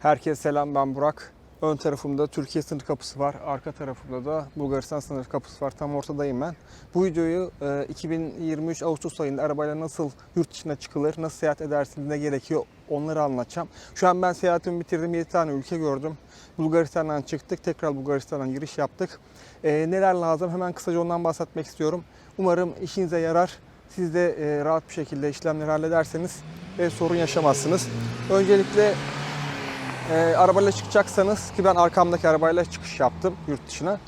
Herkese selam ben Burak. Ön tarafımda Türkiye sınır kapısı var. Arka tarafımda da Bulgaristan sınır kapısı var. Tam ortadayım ben. Bu videoyu e, 2023 Ağustos ayında arabayla nasıl yurt dışına çıkılır, nasıl seyahat edersiniz, ne gerekiyor onları anlatacağım. Şu an ben seyahatimi bitirdim. 7 tane ülke gördüm. Bulgaristan'dan çıktık. Tekrar Bulgaristan'dan giriş yaptık. E, neler lazım? Hemen kısaca ondan bahsetmek istiyorum. Umarım işinize yarar. Siz de e, rahat bir şekilde işlemleri hallederseniz sorun yaşamazsınız. Öncelikle e, arabayla çıkacaksanız ki ben arkamdaki arabayla çıkış yaptım yurt dışına.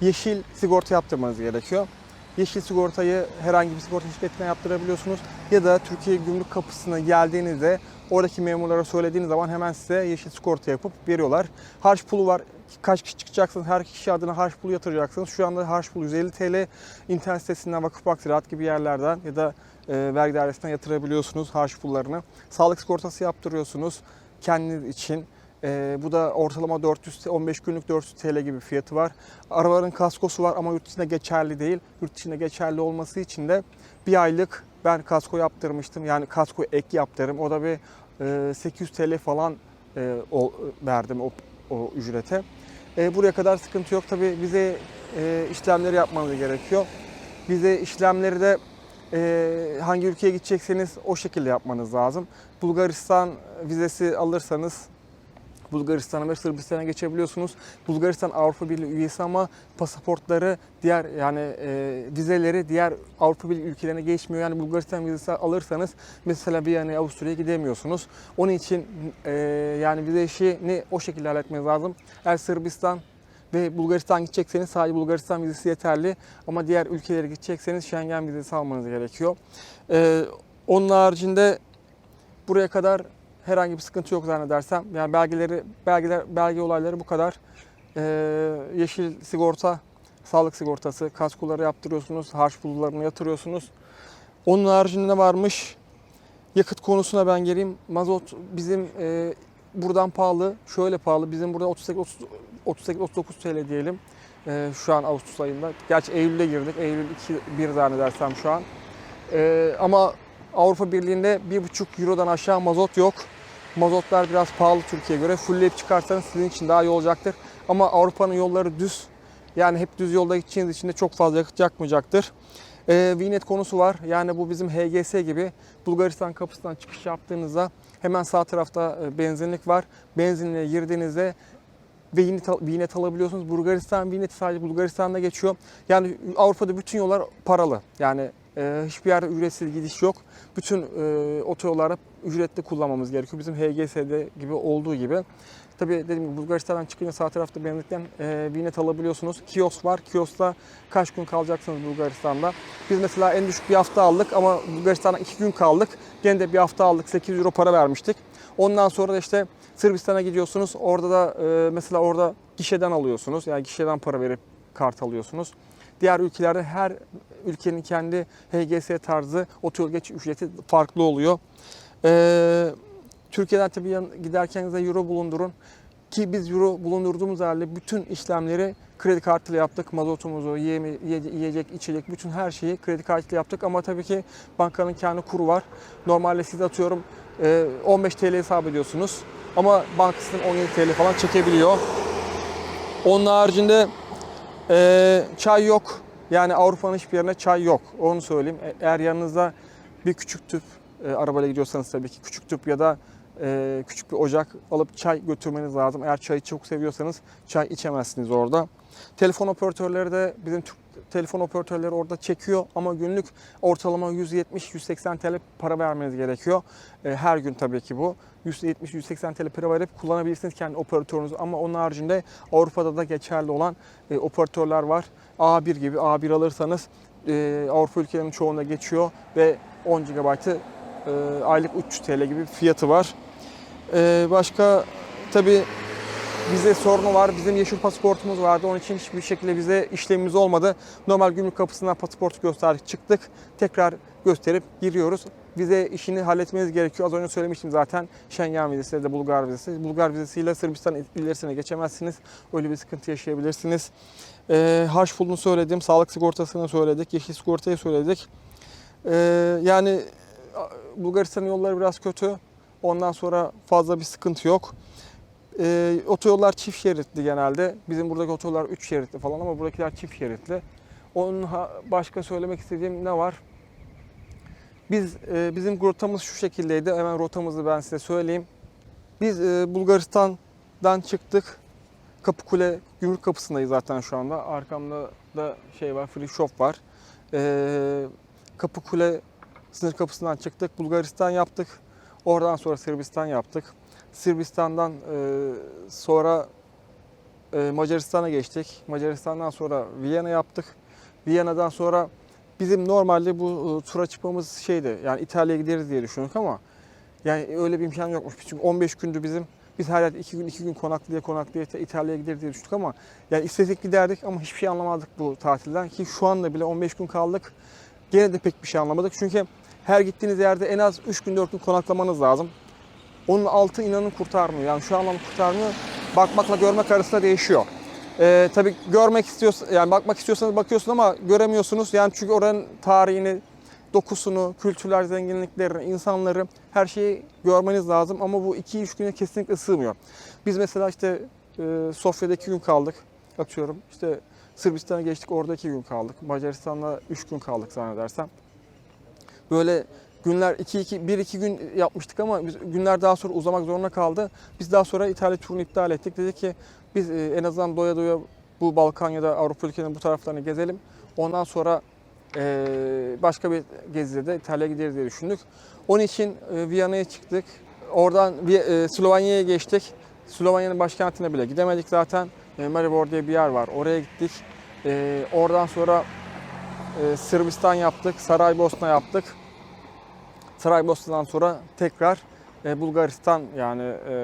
Yeşil sigorta yaptırmanız gerekiyor. Yeşil sigortayı herhangi bir sigorta şirketine yaptırabiliyorsunuz. Ya da Türkiye Gümrük Kapısı'na geldiğinizde oradaki memurlara söylediğiniz zaman hemen size yeşil sigorta yapıp veriyorlar. Harç pulu var. Kaç kişi çıkacaksınız, her kişi adına harç pulu yatıracaksınız. Şu anda harç pulu 150 TL. İnternet sitesinden, Vakıfbank, Ziraat gibi yerlerden ya da e, vergi dairesinden yatırabiliyorsunuz harç pullarını. Sağlık sigortası yaptırıyorsunuz kendiniz için. Ee, bu da ortalama 400 15 günlük 400 TL gibi fiyatı var. Arabaların kaskosu var ama yurt dışında geçerli değil. Yurt dışında geçerli olması için de bir aylık ben kasko yaptırmıştım. Yani kasko ek yaptırım. O da bir e, 800 TL falan e, o, verdim o, o ücrete. E, buraya kadar sıkıntı yok. Tabii vize e, işlemleri yapmanız gerekiyor. Vize işlemleri de e, hangi ülkeye gidecekseniz o şekilde yapmanız lazım. Bulgaristan vizesi alırsanız Bulgaristan'a ve Sırbistan'a geçebiliyorsunuz. Bulgaristan Avrupa Birliği üyesi ama pasaportları diğer yani e, vizeleri diğer Avrupa Birliği ülkelerine geçmiyor. Yani Bulgaristan vizesi alırsanız mesela Viyana'ya Avusturya'ya gidemiyorsunuz. Onun için e, yani vize işini o şekilde halletmeniz lazım. Eğer Sırbistan ve Bulgaristan gidecekseniz sadece Bulgaristan vizesi yeterli. Ama diğer ülkelere gidecekseniz Schengen vizesi almanız gerekiyor. E, onun haricinde buraya kadar herhangi bir sıkıntı yok zannedersem. Yani belgeleri, belgeler, belge olayları bu kadar. Ee, yeşil sigorta, sağlık sigortası, kaskoları yaptırıyorsunuz, harç pullarını yatırıyorsunuz. Onun haricinde ne varmış? Yakıt konusuna ben geleyim. Mazot bizim e, buradan pahalı. Şöyle pahalı. Bizim burada 38-39 TL diyelim. E, şu an Ağustos ayında. Gerçi Eylül'de girdik. Eylül 2, 1 zannedersem şu an. E, ama Avrupa Birliği'nde 1,5 Euro'dan aşağı mazot yok. Mazotlar biraz pahalı Türkiye'ye göre. Fullleyip çıkarsanız sizin için daha iyi olacaktır. Ama Avrupa'nın yolları düz. Yani hep düz yolda gideceğiniz için de çok fazla yakıt yakmayacaktır. Ee, Vinet konusu var. Yani bu bizim HGS gibi Bulgaristan kapısından çıkış yaptığınızda hemen sağ tarafta e, benzinlik var. Benzinliğe girdiğinizde vinet, vinet alabiliyorsunuz. Bulgaristan vineti sadece Bulgaristan'da geçiyor. Yani Avrupa'da bütün yollar paralı. Yani e, hiçbir yerde ücretsiz gidiş yok. Bütün e, otoyollarda ücretli kullanmamız gerekiyor. Bizim HGS'de gibi olduğu gibi. Tabii dediğim gibi Bulgaristan'dan çıkınca sağ tarafta benzinlikten e, vinet alabiliyorsunuz. Kiosk var. Kioskta kaç gün kalacaksınız Bulgaristan'da. Biz mesela en düşük bir hafta aldık ama Bulgaristan'da iki gün kaldık. Gene de bir hafta aldık. 8 euro para vermiştik. Ondan sonra da işte Sırbistan'a gidiyorsunuz. Orada da e, mesela orada gişeden alıyorsunuz. Yani gişeden para verip kart alıyorsunuz. Diğer ülkelerde her ülkenin kendi HGS tarzı otoyol geç ücreti farklı oluyor. Ee, Türkiye'den tabii giderken de euro bulundurun. Ki biz euro bulundurduğumuz halde bütün işlemleri kredi kartıyla yaptık. Mazotumuzu, yeme, yiye- yiyecek, içecek bütün her şeyi kredi kartıyla yaptık. Ama tabii ki bankanın kendi kuru var. Normalde siz atıyorum e, 15 TL hesap ediyorsunuz. Ama bankasının 17 TL falan çekebiliyor. Onun haricinde ee, çay yok. Yani Avrupa'nın hiçbir yerine çay yok. Onu söyleyeyim. E- Eğer yanınızda bir küçük tüp e, arabayla gidiyorsanız tabii ki küçük tüp ya da e, küçük bir ocak alıp çay götürmeniz lazım. Eğer çayı çok seviyorsanız çay içemezsiniz orada. Telefon operatörleri de bizim Türk telefon operatörleri orada çekiyor ama günlük ortalama 170-180 TL para vermeniz gerekiyor. E, her gün tabii ki bu. 170-180 TL para verip kullanabilirsiniz kendi operatörünüzü ama onun haricinde Avrupa'da da geçerli olan e, operatörler var. A1 gibi A1 alırsanız e, Avrupa ülkelerinin çoğunda geçiyor ve 10 GB'ı e, aylık 300 TL gibi bir fiyatı var. E, başka tabii vize sorunu var. Bizim yeşil pasaportumuz vardı. Onun için hiçbir şekilde vize işlemimiz olmadı. Normal gümrük kapısından pasaport gösterdik çıktık. Tekrar gösterip giriyoruz. Vize işini halletmeniz gerekiyor. Az önce söylemiştim zaten. Schengen vizesi da Bulgar vizesi. Bulgar vizesiyle Sırbistan ilerisine geçemezsiniz. Öyle bir sıkıntı yaşayabilirsiniz. Ee, harç pulunu söyledim. Sağlık sigortasını söyledik. Yeşil sigortayı söyledik. Ee, yani Bulgaristan'ın yolları biraz kötü. Ondan sonra fazla bir sıkıntı yok. e, otoyollar çift şeritli genelde. Bizim buradaki otoyollar 3 şeritli falan ama buradakiler çift şeritli. Onun başka söylemek istediğim ne var? Biz e, bizim rotamız şu şekildeydi. Hemen rotamızı ben size söyleyeyim. Biz e, Bulgaristan'dan çıktık. Kapıkule gümrük kapısındayız zaten şu anda. Arkamda da şey var, free shop var. E, Kapıkule sınır kapısından çıktık. Bulgaristan yaptık. Oradan sonra Sırbistan yaptık. Sırbistan'dan e, sonra e, Macaristan'a geçtik. Macaristan'dan sonra Viyana yaptık. Viyana'dan sonra bizim normalde bu e, tura çıkmamız şeydi. Yani İtalya'ya gideriz diye düşündük ama yani öyle bir imkan yokmuş. Çünkü 15 gündü bizim. Biz her yerde 2 gün 2 gün konaklıya konaklıya İtalya'ya gideriz diye düşündük ama yani istedik giderdik ama hiçbir şey anlamadık bu tatilden ki şu anda bile 15 gün kaldık. Gene de pek bir şey anlamadık. Çünkü her gittiğiniz yerde en az 3 gün 4 gün konaklamanız lazım. Onun altı inanın kurtarmıyor. Yani şu anlamda kurtarmıyor. Bakmakla görmek arasında değişiyor. Ee, tabii görmek istiyorsanız, yani bakmak istiyorsanız bakıyorsun ama göremiyorsunuz. Yani çünkü oranın tarihini, dokusunu, kültürler zenginliklerini, insanları, her şeyi görmeniz lazım. Ama bu 2-3 güne kesinlikle sığmıyor. Biz mesela işte e, Sofya'da 2 gün kaldık. Atıyorum işte Sırbistan'a geçtik orada 2 gün kaldık. Macaristan'da 3 gün kaldık zannedersem. Böyle günler 2-2, 1-2 gün yapmıştık ama biz günler daha sonra uzamak zorunda kaldı. Biz daha sonra İtalya turunu iptal ettik. Dedik ki biz e, en azından doya doya bu Balkan ya da Avrupa ülkelerinin bu taraflarını gezelim. Ondan sonra e, başka bir gezide de İtalya'ya gideriz diye düşündük. Onun için e, Viyana'ya çıktık. Oradan Slovanya'ya geçtik. Slovanya'nın başkentine bile gidemedik zaten. E, Maribor diye bir yer var. Oraya gittik. E, oradan sonra e, Sırbistan yaptık. Saraybosna yaptık. Saraybosna'dan sonra tekrar e, Bulgaristan yani e,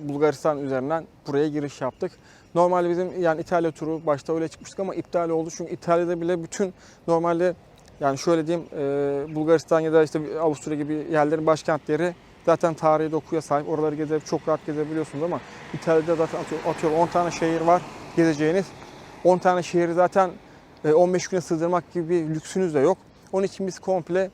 Bulgaristan üzerinden buraya giriş yaptık. Normalde bizim yani İtalya turu başta öyle çıkmıştık ama iptal oldu çünkü İtalya'da bile bütün normalde yani şöyle diyeyim e, Bulgaristan ya da işte Avusturya gibi yerlerin başkentleri zaten tarihi dokuya sahip. Oraları gezip çok rahat gezebiliyorsunuz ama İtalya'da zaten atıyorum, atıyorum 10 tane şehir var gezeceğiniz. 10 tane şehri zaten e, 15 güne sığdırmak gibi bir lüksünüz de yok. Onun için biz komple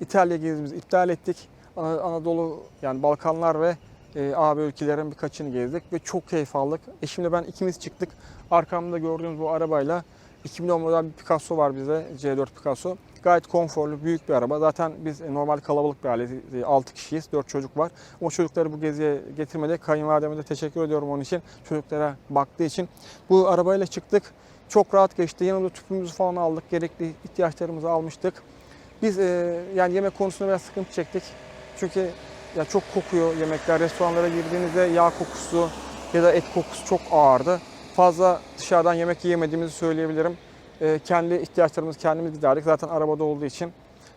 İtalya gezimizi iptal ettik. Ana- Anadolu yani Balkanlar ve e, AB ülkelerin birkaçını gezdik ve çok keyif aldık. Eşimle ben ikimiz çıktık. Arkamda gördüğünüz bu arabayla 2010 model bir Picasso var bize. C4 Picasso. Gayet konforlu, büyük bir araba. Zaten biz e, normal kalabalık bir aile, 6 kişiyiz, 4 çocuk var. O çocukları bu geziye getirmede kayınvalideme de teşekkür ediyorum onun için. Çocuklara baktığı için. Bu arabayla çıktık. Çok rahat geçti. Yanımda tüpümüzü falan aldık. Gerekli ihtiyaçlarımızı almıştık. Biz e, yani yemek konusunda biraz sıkıntı çektik. Çünkü ya çok kokuyor yemekler. Restoranlara girdiğinizde yağ kokusu ya da et kokusu çok ağırdı. Fazla dışarıdan yemek yiyemediğimizi söyleyebilirim. E, kendi ihtiyaçlarımızı kendimiz giderdik zaten arabada olduğu için.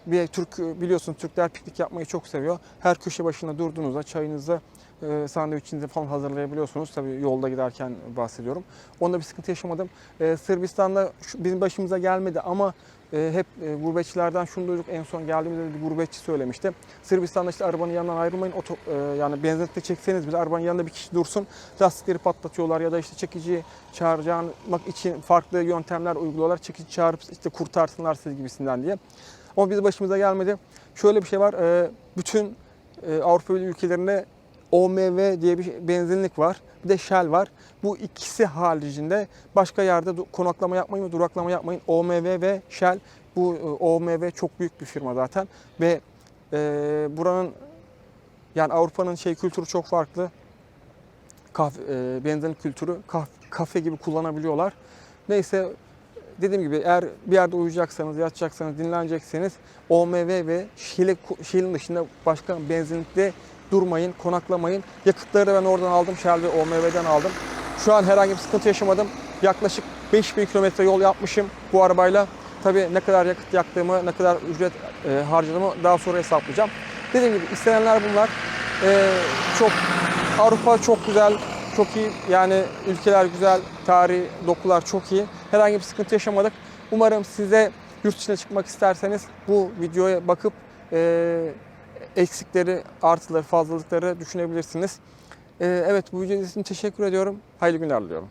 Bir Türk biliyorsunuz Türkler piknik yapmayı çok seviyor. Her köşe başında durduğunuzda çayınızı, e, sandviçinizi falan hazırlayabiliyorsunuz. Tabii yolda giderken bahsediyorum. Onda bir sıkıntı yaşamadım. E, Sırbistan'da şu- bizim başımıza gelmedi ama e, hep e, gurbetçilerden şunu duyduk. En son geldiğimizde bir gurbetçi söylemişti. Sırbistan'da işte arabanın yanından ayrılmayın. Oto, e, yani benzinlikte çekseniz bile arabanın yanında bir kişi dursun. Lastikleri patlatıyorlar ya da işte çekici çağırmak için farklı yöntemler uyguluyorlar. Çekici çağırıp işte kurtarsınlar siz gibisinden diye. Ama bizim başımıza gelmedi. Şöyle bir şey var. e, bütün Avrupa ülkelerinde OMV diye bir benzinlik var. Bir de Shell var. Bu ikisi haricinde başka yerde konaklama yapmayın ve duraklama yapmayın. OMV ve Shell bu e, OMV çok büyük bir firma zaten ve e, buranın yani Avrupa'nın şey kültürü çok farklı. Kahve, e, benzinlik kültürü kah- kafe gibi kullanabiliyorlar. Neyse dediğim gibi eğer bir yerde uyuyacaksanız, yatacaksanız, dinlenecekseniz OMV ve Shell'in dışında başka benzinlikte durmayın, konaklamayın. Yakıtları da ben oradan aldım, Shell ve OMV'den aldım. Şu an herhangi bir sıkıntı yaşamadım. Yaklaşık 5000 kilometre yol yapmışım bu arabayla. Tabii ne kadar yakıt yaktığımı, ne kadar ücret e, harcadığımı daha sonra hesaplayacağım. Dediğim gibi istenenler bunlar. E, çok Avrupa çok güzel, çok iyi. Yani ülkeler güzel, tarihi dokular çok iyi. Herhangi bir sıkıntı yaşamadık. Umarım size yurt dışına çıkmak isterseniz bu videoya bakıp e, eksikleri, artıları, fazlalıkları düşünebilirsiniz. E, evet bu video için teşekkür ediyorum. Hayırlı günler diliyorum.